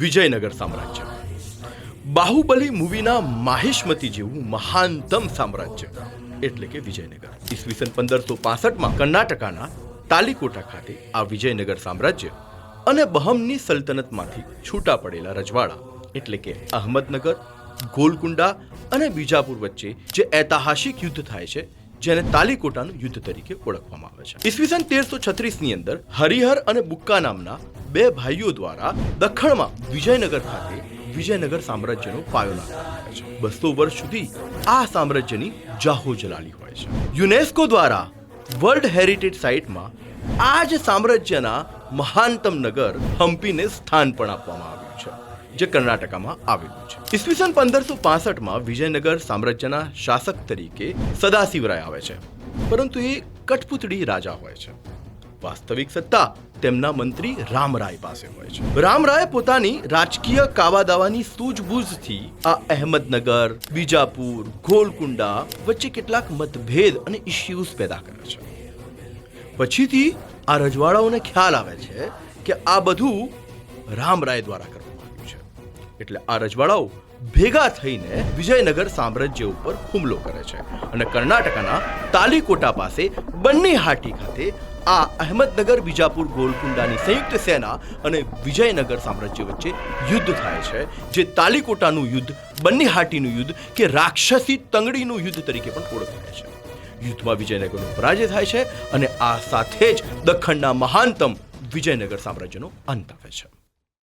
વિજયનગર સામ્રાજ્ય. બાહુબલી મૂવીના માહિષ્મતી જેવું મહાનતમ સામ્રાજ્ય, એટલે કે વિજયનગર. ઈસવીસન પંદરસો પાસઠમાં કર્ણાટકાના તાલીકોટા ખાતે આ વિજયનગર સામ્રાજ્ય અને બહમની સલ્તનતમાંથી છૂટા પડેલા રજવાડા, એટલે કે અહમદનગર, ગોલકુંડા અને બીજાપુર વચ્ચે જે ઐતિહાસિક યુદ્ધ થાય છે, જેને તાલીકોટાનું યુદ્ધ તરીકે ઓળખવામાં આવે છે. ઈસવીસન તેરસો છત્રીસની અંદર હરિહર અને બુક્કા નામના બે ભાઈઓ દ્વારા દખણમાં વિજયનગર ખાતે વિજયનગર સામ્રાજ્યનો પાયો નાખવામાં છે. બસો વર્ષ સુધી આ સામ્રાજ્યની જાહો જલાલી હોય છે. યુનેસ્કો દ્વારા વર્લ્ડ હેરિટેજ સાઇટમાં આ જ સામ્રાજ્યના મહાનતમ નગર હમ્પીને સ્થાન પણ આપવામાં આવ્યું છે, જે કર્ણાટકામાં આવેલું છે. ઈસવીસન પંદરસો પાસઠમાં વિજયનગર સામ્રાજ્યના શાસક તરીકે સદાશિવરાય આવે છે. પરંતુ એ કઠપુતળી રાજા હોય છે. વાસ્તવિક સત્તા તેમના મંત્રી રામરાય પાસે હોય છે. રામરાય પોતાની રાજકીય કાવાદાવાની સૂઝબૂઝથી આ અહેમદનગર, બીજાપુર, ગોલકુંડા વચ્ચે કેટલાક મતભેદ અને ઇશ્યુઝ પેદા કરે છે. પછીથી આ રજવાડાઓને ખ્યાલ આવે છે કે આ બધું રામરાય દ્વારા કરવામાં આવ્યું છે. એટલે આ રજવાડાઓ ભેગા થઈને વિજયનગર સામ્રાજ્ય ઉપર હુમલો કરે છે. અને કર્ણાટકના તાલીકોટા પાસે બંને હાટી ખાતે આ અહેમદનગર બીજાપુર ગોલકુંડાની સંયુક્ત સેના અને વિજયનગર સામ્રાજ્ય વચ્ચે યુદ્ધ થાય છે, જે તાલીકોટાનું યુદ્ધ બન્નીહાટીનું યુદ્ધ કે રાક્ષસી તંગડીનું યુદ્ધ તરીકે પણ ઓળખાય છે. યુદ્ધમાં વિજયનગરનો પરાજય થાય છે અને આ સાથે જ દખણના મહાનતમ વિજયનગર સામ્રાજ્યનો અંત આવે છે.